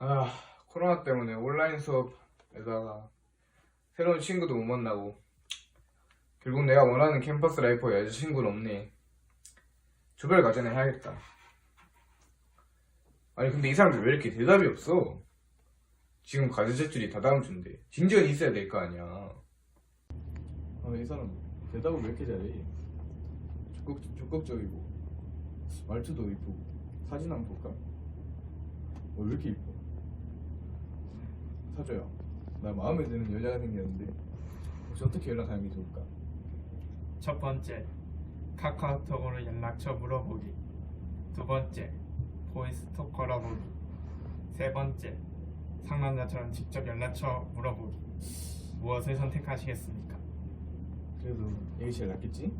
아, 코로나 때문에 온라인 수업에다가 새로운 친구도 못 만나고 결국 내가 원하는 캠퍼스 라이프에 여자친구는 없네. 조별 과제는 해야겠다. 아니 근데 이 사람들 왜 이렇게 대답이 없어? 지금 과제 제출이 다 다음 주인데 진전이 있어야 될 거 아니야. 아, 이 사람 대답을 왜 이렇게 잘해? 적극, 적극적이고 말투도 이쁘고 사진 한번 볼까? 어, 왜 이렇게 이뻐? 사줘야 나 마음에 드는 여자가 생겼는데 혹시 어떻게 연락하는 게 좋을까? 첫 번째, 카카오톡으로 연락처 물어보기. 두 번째, 보이스톡 걸어보기. 세 번째, 상남자처럼 직접 연락처 물어보기. 무엇을 선택하시겠습니까? 그래도 이게 제일 낫겠지?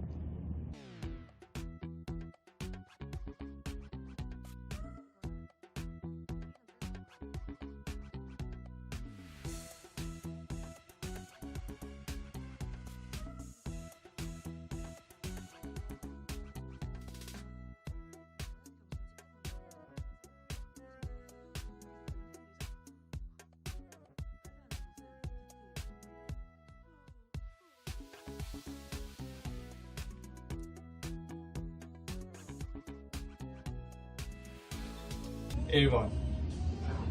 일번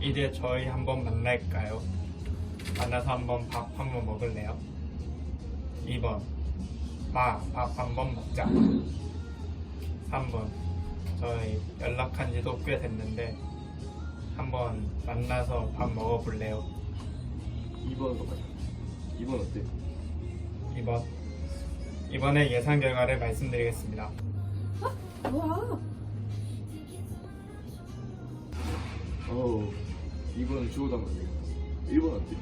이제 저희 한번 만날까요? 만나서 한번 밥 한번 먹을래요? 2번 마, 밥 한번 먹자 3번 저희 연락한 지도 꽤 됐는데 한번 만나서 밥 먹어볼래요? 2번으로 가자 2번 어때? 2번 이번에 예상 결과를 말씀드리겠습니다 뭐야? 어우 2번은 주워다 먹네 1번 어때?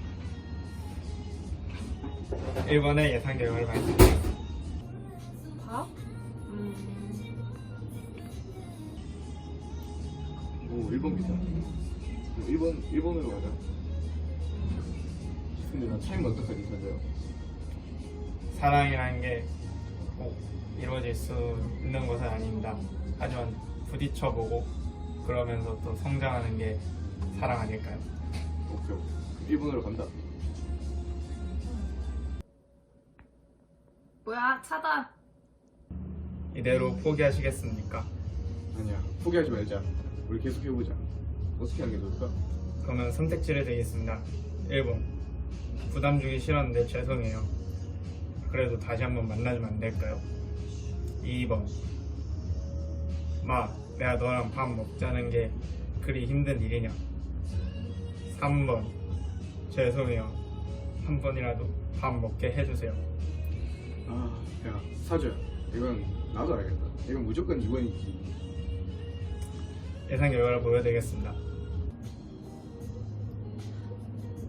1번의 예상 결과를 말씀드리겠습니다 밥? 음, 오 1번 비싸 1번 1번으로 가자 근데 나 차이면 어떡하지 사줘요? 사랑이라는 게 꼭 이루어질 수 있는 것은 아닙니다. 하지만 부딪혀보고 그러면서 또 성장하는 게 사랑 아닐까요? 오케이 1번으로 간다 뭐야? 차다. 이대로 포기하시겠습니까? 아니야 포기하지 말자 우리 계속 해보자 어떻게 하는 게 좋을까? 그러면 선택지를 드리겠습니다. 1번 부담 주기 싫었는데 죄송해요. 그래도 다시 한번 만나주면 안 될까요? 2번 마 내가 너랑 밥 먹자는 게 그리 힘든 일이냐? 3번. 죄송해요. 한 번이라도 밥 먹게 해주세요. 아 야 사줘야. 이건 나도 알겠다. 이건 무조건 2번이지. 예상 결과를 보여드리겠습니다.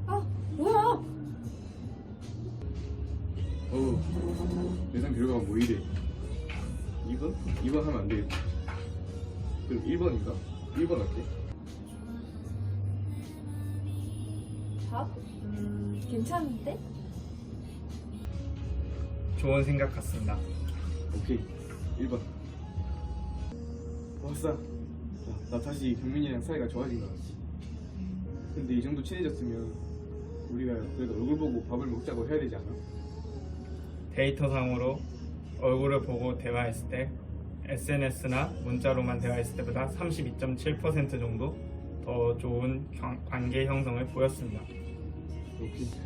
아, 뭐야? 어우 예상 결과가 뭐 이래? 2번? 2번 하면 안 되겠다 그럼 1번인가? 1번 어때? 밥? 음, 괜찮은데? 좋은 생각 같습니다 오케이 1번 왔어 야, 나 다시 경민이랑 사이가 좋아진 것 같아 근데 이 정도 친해졌으면 우리가 그래도 얼굴 보고 밥을 먹자고 해야 되지 않아? 데이터상으로 얼굴을 보고 대화했을 때 SNS나 문자로만 대화했을 때보다 32.7% 정도 더 좋은 경- 관계 형성을 보였습니다.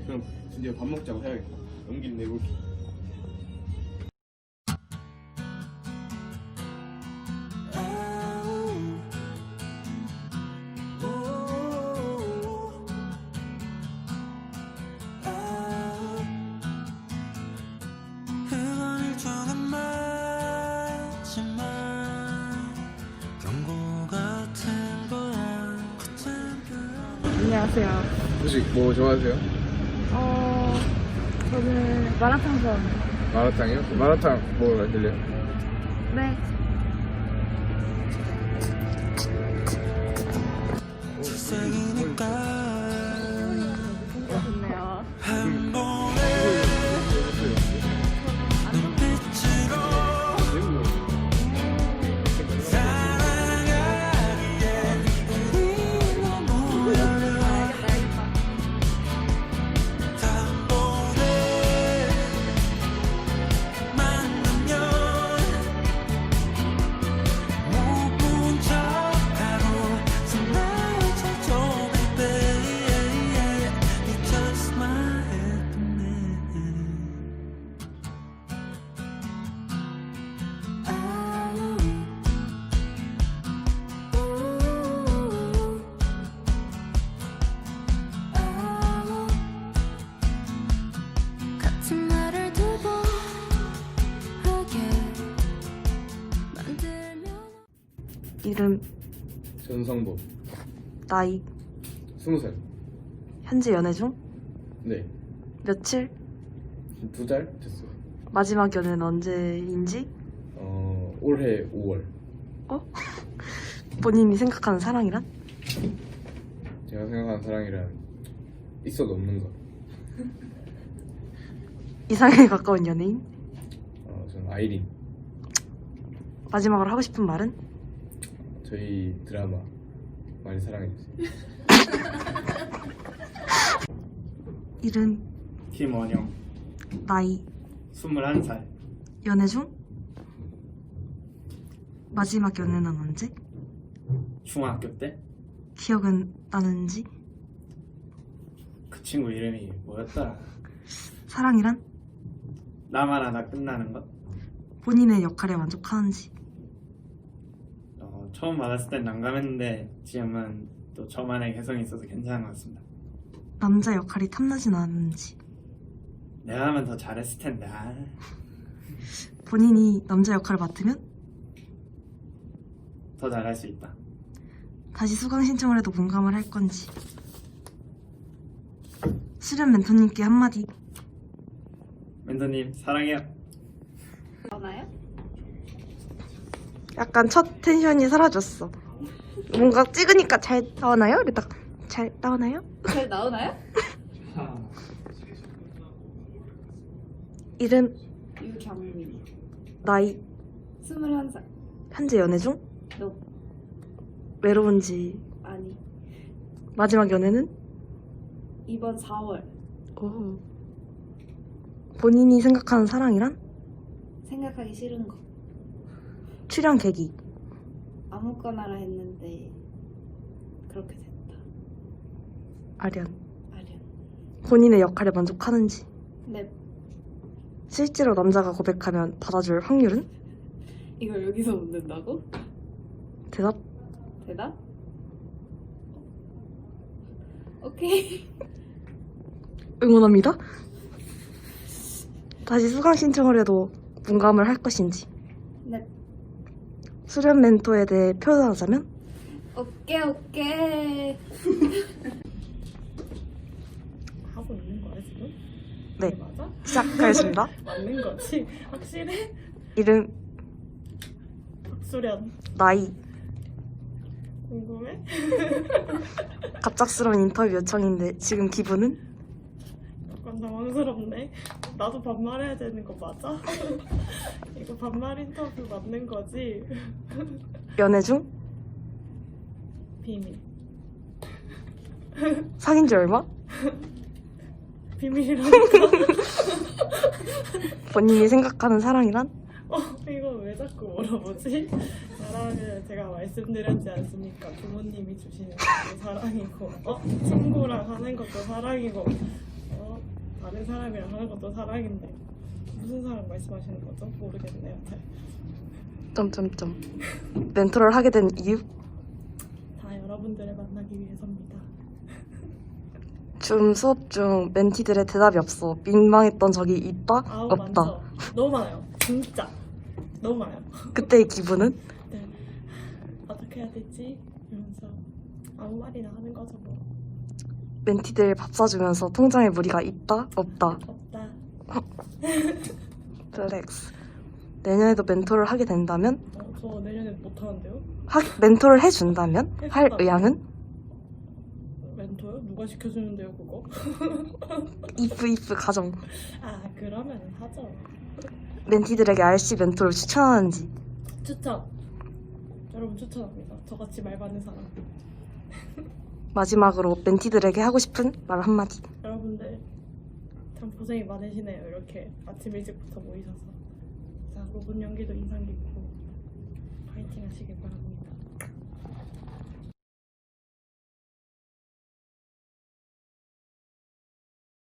그럼 드디어 밥 먹자고 해야겠다 용기를 내볼게 안녕하세요. 혹시 뭐 좋아하세요? 어, 저는 마라탕 좋아합니다. 마라탕이요? 마라탕 뭐 만들래요? 네. 이름, 전성보 나이, 스무 살 현재 연애 중, 네. 며칠, 두 달 됐어요. 마지막 연애는 언제인지, 어, 올해 5월. 본인이 생각하는 사랑이란? 제가 생각하는 사랑이란 있어도 없는 것. 이상에 가까운 연예인? 어, 저는 아이린. 마지막으로 하고 싶은 말은? 저희 드라마 많이 사랑해주세요. 이름, 김원영 나이, 21살 연애 중? 마지막 연애는 언제? 중학교 때 그 기억은 나는지? 그 친구 이름이 뭐였더라 사랑이란? 나만 하나 끝나는 것 본인의 역할에 만족하는지? 어, 처음 받았을 땐 난감했는데 지금은 또 저만의 개성이 있어서 괜찮은 것 같습니다 남자 역할이 탐나진 않는지? 내가 하면 더 잘했을 텐데 아. 본인이 남자 역할을 맡으면? 더 잘할 수 있다 다시 수강 신청을 해도 공감을 할 건지? 수련 멘토님께 한마디 멘토님 사랑해요 나나요? 약간 첫 텐션이 사라졌어 뭔가 찍으니까 잘 나오나요? 이러다가 잘 나오나요? 잘 나오나요? 이름, 유경민 나이, 21살 현재 연애 중? 너 외로운지 아니 마지막 연애는? 이번 4월 오. 본인이 생각하는 사랑이란? 생각하기 싫은 거 출연 계기. 아무거나라 했는데 그렇게 됐다. 아련. 아련. 본인의 역할에 만족하는지. 근데 실제로 남자가 고백하면 받아줄 확률은? 이걸 여기서 묻는다고? 대답? 대답? 오케이. 응원합니다. 다시 수강 신청을 해도 문감을 할 것인지. 네 수련 멘토에 대해 표현하자면 오케이 오케이 하고 있는 거야 지금? 네 맞아? 시작하겠습니다 맞는 거지? 확실해? 이름 박수련 나이 궁금해? 갑작스러운 인터뷰 요청인데 지금 기분은? 약간 당황스럽네 나도 반말해야 되는 거 맞아? 이거 반말 인터뷰 맞는 거지? 연애 중? 비밀 사귄 지 얼마? 비밀이라니까 본인이 생각하는 사랑이란? 어, 이거 왜 자꾸 물어보지? 사랑은 제가 말씀드렸지 않습니까? 부모님이 주시는 것도 사랑이고, 어? 친구랑 하는 것도 사랑이고, 어? 다른 사람이랑 하는 것도 사랑인데 무슨 사랑 말씀하시는 거죠? 모르겠네요. 잘. 점점점 멘토를 하게 된 이유? 다 여러분들을 만나기 위해서입니다. 줌 수업 중 멘티들의 대답이 없어 민망했던 적이 있다? 아우 없다 많죠. 너무 많아요. 진짜 너무 많아요. 그때의 기분은? 네. 어떻게 해야 되지? 이러면서 아무 말이나 하는 거죠 뭐. 멘티들 밥 사주면서 통장에 무리가 있다? 없다 없다. 플렉스 내년에도 멘토를 하게 된다면? 어, 저 내년에 못 하는데요? 하, 멘토를 해준다면? 할 해준다면? 의향은? 멘토요? 누가 시켜주는데요 그거? 이프 이프 가정 아 그러면 하죠. 멘티들에게 RC 멘토를 추천하는지 추천. 여러분 추천합니다. 저같이 말 많은 사람. 마지막으로 멘티들에게 하고 싶은 말 한마디 여러분들 참 고생이 많으시네요. 이렇게 아침 일찍부터 모이셔서. 자, 5분 연기도 인상 깊고 파이팅 하시길 바랍니다.